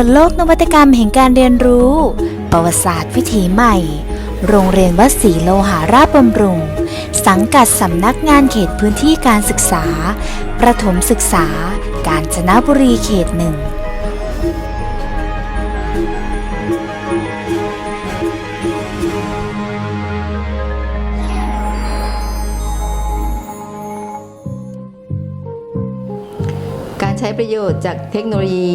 ปิดโลกนวัตกรรมแห่งการเรียนรู้ ประวัติศาสตร์วิถีใหม่ โรงเรียนวัดศรีโลหาราชบำรุง สังกัดสำนักงานเขตพื้นที่การศึกษา ประถมศึกษา กาญจนบุรีเขตหนึ่ง ใช้ประโยชน์จากเทคโนโลยี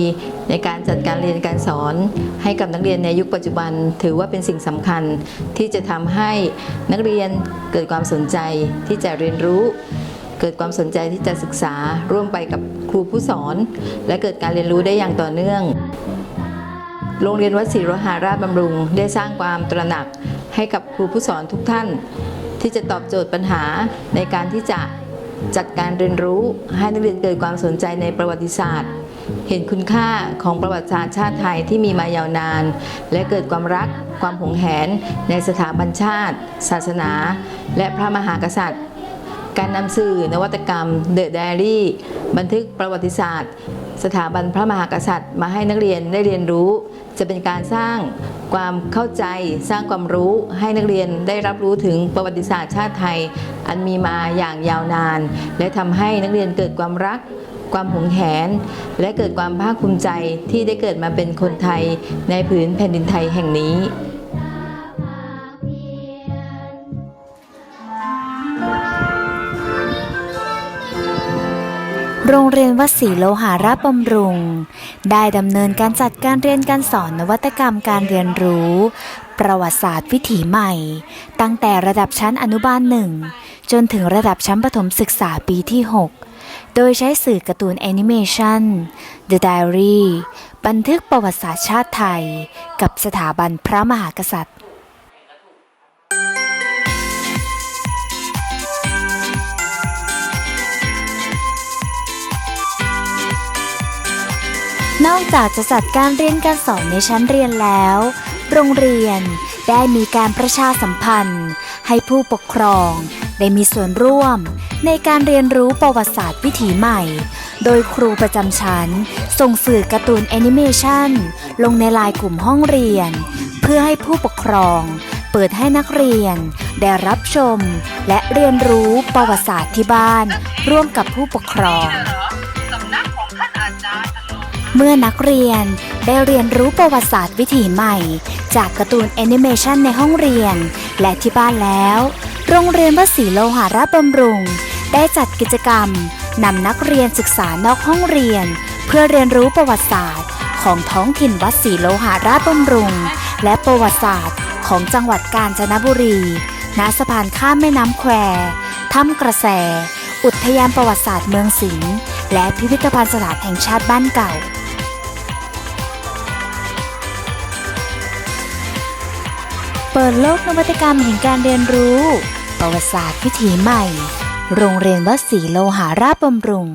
ในการจัดการเรียนการสอน ให้กับนักเรียนในยุคปัจจุบัน ถือว่าเป็นสิ่งสำคัญที่จะทำให้นักเรียนเกิดความสนใจที่จะเรียนรู้เกิดความสนใจที่จะศึกษาร่วมไปกับครูผู้สอน และเกิดการเรียนรู้ได้อย่างต่อเนื่อง โรงเรียนวัดศรีโรหาราชบำรุง ได้สร้างความตระหนักให้กับครูผู้สอนทุกท่าน ที่จะตอบโจทย์ปัญหาในการที่จะ จัดการเรียนรู้ให้นักเรียนเกิดความสนใจในประวัติศาสตร์ เห็นคุณค่าของประวัติศาสตร์ชาติไทยที่มีมายาวนาน และเกิดความรักความหงแหน ในสถาบันชาติ ศาสนา และพระมหากษัตริย์ การนำสื่อนวัตกรรม The Diary บันทึกประวัติศาสตร์ สถาบันพระมหากษัตริย์ มาให้นักเรียนได้เรียนรู้ จะเป็นการสร้าง ความเข้าใจสร้างความรู้ให้นักเรียนได้รับรู้ถึงประวัติศาสตร์ชาติไทย อันมีมาอย่างยาวนาน และทำให้นักเรียนเกิดความรักความหงแหน และเกิดความภาคภูมิใจที่ได้เกิดมาเป็นคนไทยในผืนแผ่นดินไทยแห่งนี้ โรงเรียนวัดศรีโลหาราชบำรุง ได้ดำเนินการจัดการเรียนการสอนนวัตกรรมการเรียนรู้ ประวัติศาสตร์วิถีใหม่ ตั้งแต่ระดับชั้นอนุบาลหนึ่งจนถึงระดับชั้นประถมศึกษาปีที่ 6 โดยใช้สื่อการ์ตูนแอนิเมชัน The Diary บันทึกประวัติศาสตร์ชาติไทย กับสถาบันพระมหากษัตริย์ นอกจากจะจัดการเรียนการสอนในชั้นเรียนแล้ว โรงเรียนได้มีการประชาสัมพันธ์ ให้ผู้ปกครองได้มีส่วนร่วม ในการเรียนรู้ประวัติศาสตร์วิถีใหม่ โดยครูประจำชั้น ส่งสื่อการ์ตูนแอนิเมชันลงในไลน์กลุ่มห้องเรียน เพื่อให้ผู้ปกครอง เปิดให้นักเรียน ได้รับชม และเรียนรู้ประวัติศาสตร์ที่บ้าน ร่วมกับผู้ปกครอง เมื่อนักเรียนได้เรียนรู้ประวัติศาสตร์วิถีใหม่ จากการ์ตูนแอนิเมชันในห้องเรียน และที่บ้านแล้ว โรงเรียนวัดศรีโลหาราชบำรุง ได้จัดกิจกรรมนำนักเรียนศึกษานอกห้องเรียน เพื่อเรียนรู้ประวัติศาสตร์ ของท้องถิ่นวัดศรีโลหาราชบำรุง และประวัติศาสตร์ ของจังหวัดกาญจนบุรีณสะพานข้ามแม่น้ำแควถ้ำกระแส อุทยานประวัติศาสตร์เมืองสิงห์และพิพิธภัณฑ์สถานแห่งชาติบ้านเก่า เปิดโลกนวัตกรรมแห่งการเรียนรู้ ประวัติศาสตร์วิถีใหม่ โรงเรียนวัดศรีโลหาราชบำรุง